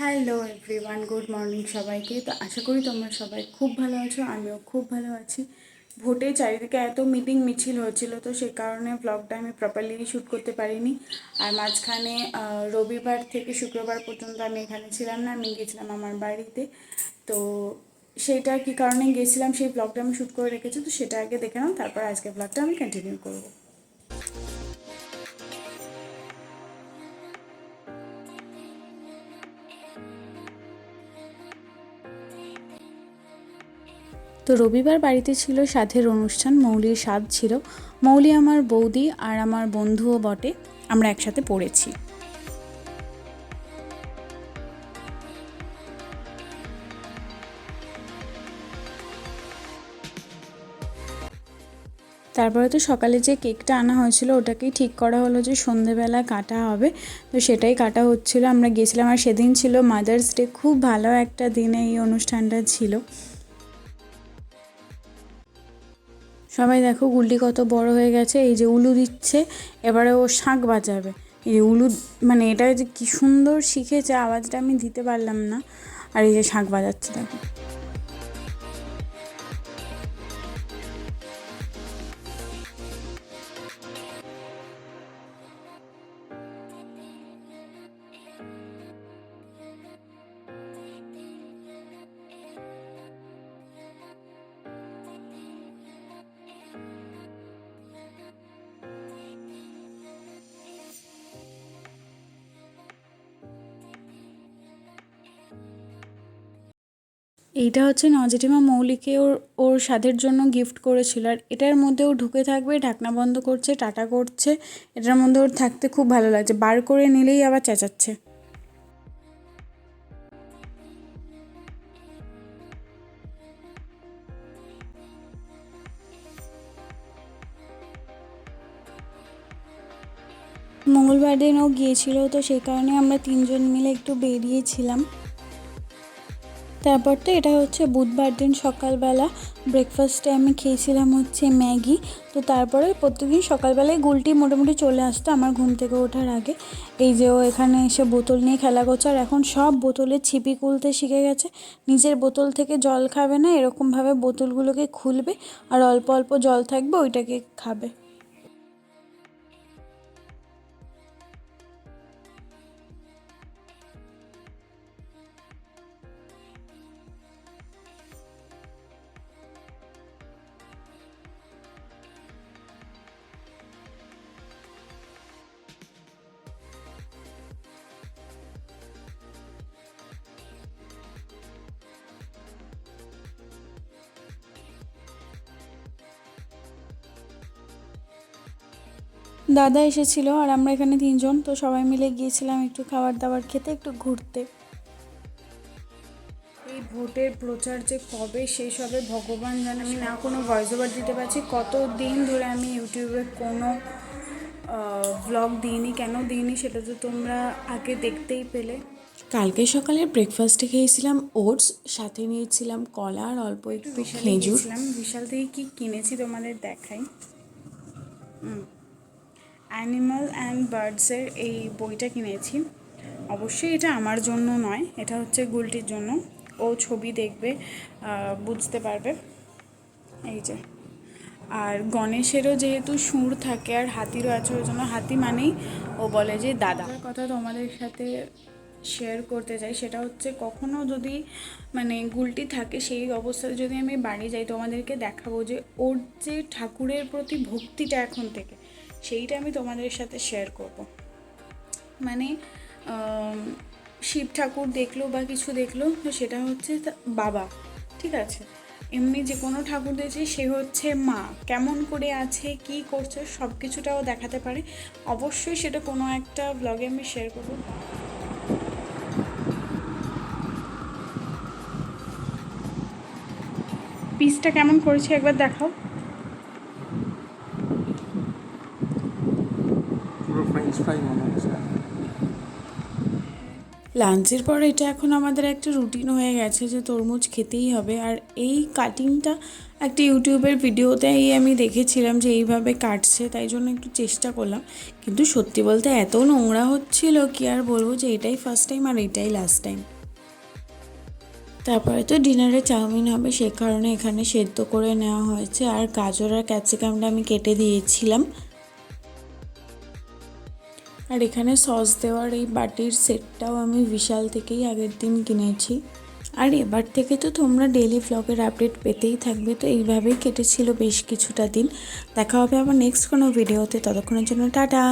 Hello everyone good morning সবাইকে। তো আশা করি তোমরা সবাই খুব ভালো আছো, আমিও খুব ভালো আছি। ভোটে চারিদিকে এত মিটিং মিছিল হচ্ছিল তো সেই কারণে ব্লগটা আমি প্রপারলি শ্যুট করতে পারিনি। আর মাঝখানে রবিবার থেকে শুক্রবার পর্যন্ত আমি এখানে ছিলাম না, আমি গেছিলাম আমার বাড়িতে। তো সেটা কী কারণে গেছিলাম, সেই ব্লগটা আমি শ্যুট করে রেখেছি, তো সেটা আগে দেখে নাও, তারপর আজকে ব্লগটা আমি কন্টিনিউ করব। তো রবিবার বাড়িতে ছিল সাধের অনুষ্ঠান, মৌলির স্বাদ ছিল। মৌলি আমার বৌদি আর আমার বন্ধুও বটে, আমরা একসাথে পড়েছি। তারপরে তো সকালে যে কেকটা আনা হয়েছিল, ওটাকেই ঠিক করা হলো যে সন্ধেবেলা কাটা হবে। তো সেটাই কাটা হচ্ছিল, আমরা গেছিলাম। আর সেদিন ছিল মাদার্স ডে খুব ভালো একটা দিনে এই অনুষ্ঠানটা ছিল। সবাই দেখো গুলটি কত বড় হয়ে গেছে, এই যে উলু দিচ্ছে, এবারে ও শাঁখ বাজাবে। এই যে উলু মানে এটা যে কী সুন্দর শিখেছে, আওয়াজটা আমি দিতে পারলাম না। আর এই যে শাঁখ বাজাচ্ছে দেখো। এইটা হচ্ছে নজেটিমা মৌলিকে ওর ওর স্বাদের জন্য গিফট করেছিল। আর এটার মধ্যে ও ঢুকে থাকবে, ঢাকনা বন্ধ করছে, টাটা করছে। এটার মধ্যে ওর থাকতে খুব ভালো লাগছে। বার করে নিলেই আবার চেঁচাচ্ছে। মঙ্গলবার দিন ও গিয়েছিল, তো সেই কারণে আমরা তিনজন মিলে একটু বেরিয়েছিলাম। তারপর তো এটা হচ্ছে বুধবার দিন সকালবেলা ব্রেকফাস্টে আমি খেয়েছিলাম হচ্ছে ম্যাগি। তো তারপরে প্রত্যেকদিন সকালবেলায় গুলটি মোটামুটি চলে আসতো আমার ঘুম থেকে ওঠার আগে। এই যে ও এখানে এসে বোতল নিয়ে খেলা করছে আর এখন সব বোতলে ছিপি খুলতে শিখে গেছে। নিজের বোতল থেকে জল খাবে না, এরকমভাবে বোতলগুলোকে খুলবে আর অল্প অল্প জল থাকবে ওইটাকে খাবে। দাদা এসেছিল আর আমরা এখানে তিনজন তো সবাই মিলে গিয়েছিলাম একটু খাবার দাবার খেতে একটু ঘুরতে। এই ভোটের প্রচার যে কবে শেষ হবে ভগবান জানে। আমি না কোনো ভয়েস ওভার দিতে পারছি। কত দিন ধরে আমি ইউটিউবে কোনো ভ্লগ দিইনি কেন দিইনি সেটা তো তোমরা আগে দেখতেই পেলে। কালকে সকালে ব্রেকফাস্টে খেয়েছিলাম ওটস সাথে নিয়েছিলাম কলা আর অল্প একটু খেজুর। বিশাল থেকে কি কিনেছি তোমাদের দেখাই। অ্যানিমাল অ্যান্ড বার্ডসের এই বইটা কিনেছি। অবশ্যই এটা আমার জন্য নয়, এটা হচ্ছে গুলটির জন্য। ও ছবি দেখবে বুঝতে পারবে। এই যে। আর গণেশেরও যেহেতু সুর থাকে আর হাতিরও আছে, ওই জন্য হাতি মানেই ও বলে যে দাদা। কথা তোমাদের সাথে শেয়ার করতে চাই, সেটা হচ্ছে কখনো যদি মানে গুলটি থাকে, সেই অবস্থাতে যদি আমি বাড়ি যাই, তোমাদেরকে দেখাবো যে ওর যে ঠাকুরের প্রতি ভক্তিটা এখন থেকে সেইটা আমি তোমাদের সাথে শেয়ার করব। মানে শিব ঠাকুর দেখল বা কিছু দেখল, তো সেটা হচ্ছে বাবা, ঠিক আছে? এমনি যে কোনো ঠাকুর দেখছি, সে হচ্ছে মা। কেমন করে আছে, কি করছে সব কিছুটাও দেখাতে পারে। অবশ্যই সেটা কোনো একটা ব্লগে আমি শেয়ার করব। পিসটা কেমন করেছে একবার দেখাও পুরো লাঞ্চের পর এটা এখন আমাদের একটা রুটিন হয়ে গেছে যে তরমুজ খেতেই হবে। আর এই কাটিংটা একটা ইউটিউবের ভিডিওতেই আমি দেখেছিলাম যে এইভাবে কাটছে, তাই জন্য একটু চেষ্টা করলাম। কিন্তু সত্যি বলতে এত নোংরা হচ্ছিল, কি আর বলব যে এটাই ফার্স্ট টাইম আর এটাই লাস্ট টাইম তারপরে তো ডিনারে চাউমিন হবে, সে কারণে এখানে সেদ্ধ করে নেওয়া হয়েছে। আর গাজর আর ক্যাপসিকামটা আমি কেটে দিয়েছিলাম। আর এখানে সস দেওয়ার এই বাটির সেটটাও আমি বিশাল থেকেই আগের দিন কিনেছি। আর এবার থেকে তো তোমরা ডেলি ভ্লগের আপডেট পেতেই থাকবে, তো এইভাবেই কেটেছিল বেশ কিছুটা দিন। দেখা হবে আবার নেক্সট কোনো ভিডিওতে ততক্ষণের জন্য টাটা!